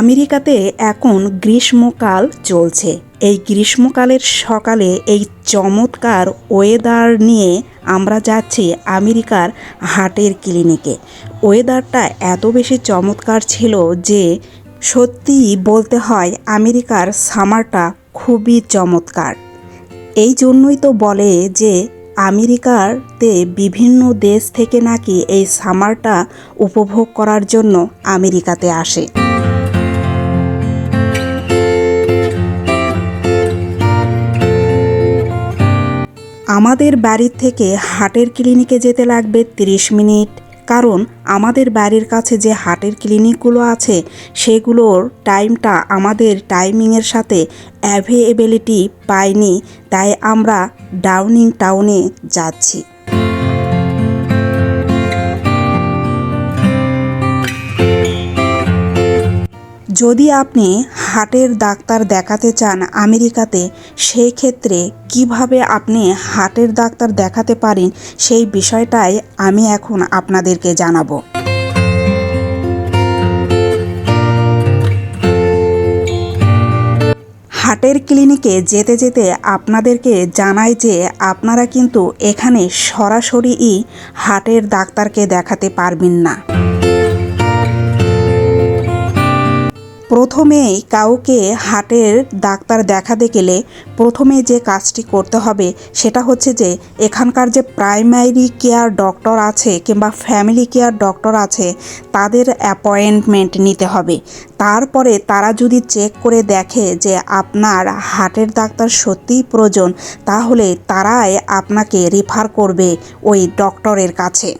আমেরিকাতে এখন গ্রীষ্মকাল চলছে। এই গ্রীষ্মকালের সকালে এই চমৎকার ওয়েদার নিয়ে আমরা যাচ্ছি আমেরিকার হাটের ক্লিনিকে ওয়েদারটা এত বেশি চমৎকার ছিল যে সত্যিই বলতে হয় আমেরিকার সামারটা খুবই চমৎকার। এই জন্যই তো বলে যে আমেরিকাতে বিভিন্ন দেশ থেকে নাকি এই সামারটা উপভোগ করার জন্য আমেরিকাতে আসে। আমাদের বাড়ির থেকে হাটের ক্লিনিকে যেতে লাগবে 30 মিনিট। কারণ আমাদের বাড়ির কাছে যে হাটের ক্লিনিকগুলো আছে, সেগুলোর টাইমটা আমাদের টাইমিংয়ের সাথে অ্যাভেলেবিলিটি পাইনি। তাই আমরা ডাউনিং টাউনে যাচ্ছি। যদি আপনি হার্টের ডাক্তার দেখাতে চান আমেরিকাতে সেই ক্ষেত্রে কীভাবে আপনি হার্টের ডাক্তার দেখাতে পারেন সেই বিষয়টাই আমি এখন আপনাদেরকে জানাব। হার্টের ক্লিনিকে যেতে যেতে আপনাদেরকে জানাই যে আপনারা কিন্তু এখানে সরাসরিই হার্টের ডাক্তারকে দেখাতে পারবেন না। প্রথমেই কাউকে হার্টের ডাক্তার দেখাতে গেলে প্রথমে যে কাজটি করতে হবে সেটা হচ্ছে যে এখানকার যে প্রাইমারি কেয়ার ডক্টর আছে কিংবা ফ্যামিলি কেয়ার ডক্টর আছে, তাদের অ্যাপয়েন্টমেন্ট নিতে হবে। তারপরে তারা যদি চেক করে দেখে যে আপনার হার্টের ডাক্তার সত্যিই প্রয়োজন, তাহলে তারাই আপনাকে রেফার করবে ওই ডক্টরের কাছে।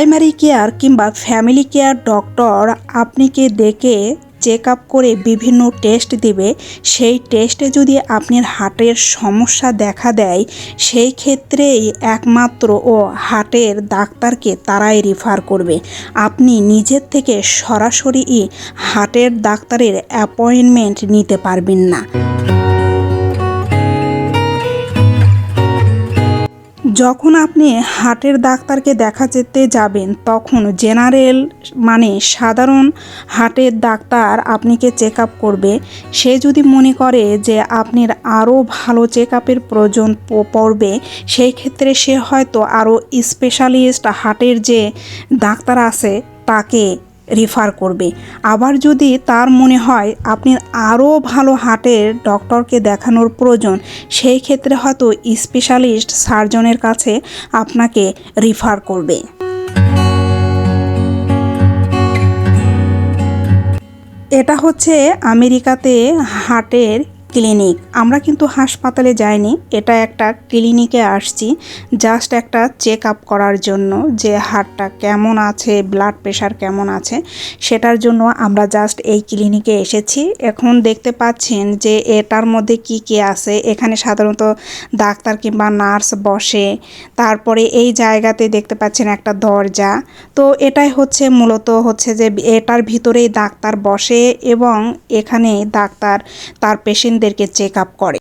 প্রাইমারি কেয়ার কিংবা ফ্যামিলি কেয়ার ডক্টর আপনাকে দেখে চেক আপ করে বিভিন্ন টেস্ট দিবে। সেই টেস্টে যদি আপনার হার্টের সমস্যা দেখা দেয়, সেই ক্ষেত্রেই একমাত্র ও হার্টের ডাক্তারকে তারাই রেফার করবে। আপনি নিজের থেকে সরাসরি হার্টের ডাক্তারের অ্যাপয়েন্টমেন্ট নিতে পারবেন না। যখন আপনি হার্টের ডাক্তারকে দেখা যেতে যাবেন, তখন জেনারেল মানে সাধারণ হার্টের ডাক্তার আপনাকে চেক আপ করবে। সে যদি মনে করে যে আপনার আরও ভালো চেক আপের প্রয়োজন পড়বে, সেই ক্ষেত্রে সে হয়তো আরও স্পেশালিস্ট হার্টের যে ডাক্তার আছে, তাকে রেফার করবে। আবার যদি তার মনে হয় আপনি আরও ভালো হার্টের ডক্টরকে দেখানোর প্রয়োজন, সেই ক্ষেত্রে হয়তো স্পেশালিস্ট সার্জনের কাছে আপনাকে রেফার করবে। এটা হচ্ছে আমেরিকাতে হার্টের ক্লিনিক। আমরা কিন্তু হাসপাতালে যাইনি, এটা একটা ক্লিনিকে আসছি জাস্ট একটা চেক আপ করার জন্য যে হার্টটা কেমন আছে ব্লাড প্রেশার কেমন আছে, সেটার জন্য আমরা জাস্ট এই ক্লিনিকে এসেছি। এখন দেখতে পাচ্ছেন যে এটার মধ্যে কি কি আছে, এখানে সাধারণত ডাক্তার কিংবা নার্স বসে, তারপরে এই জায়গাতে দেখতে পাচ্ছেন একটা দরজা। তো এটাই হচ্ছে মূলত হচ্ছে যে এটার ভিতরেই ডাক্তার বসে এবং এখানে ডাক্তার তার পেশেন্ট পেশেন্টদেরকে চেক আপ করে।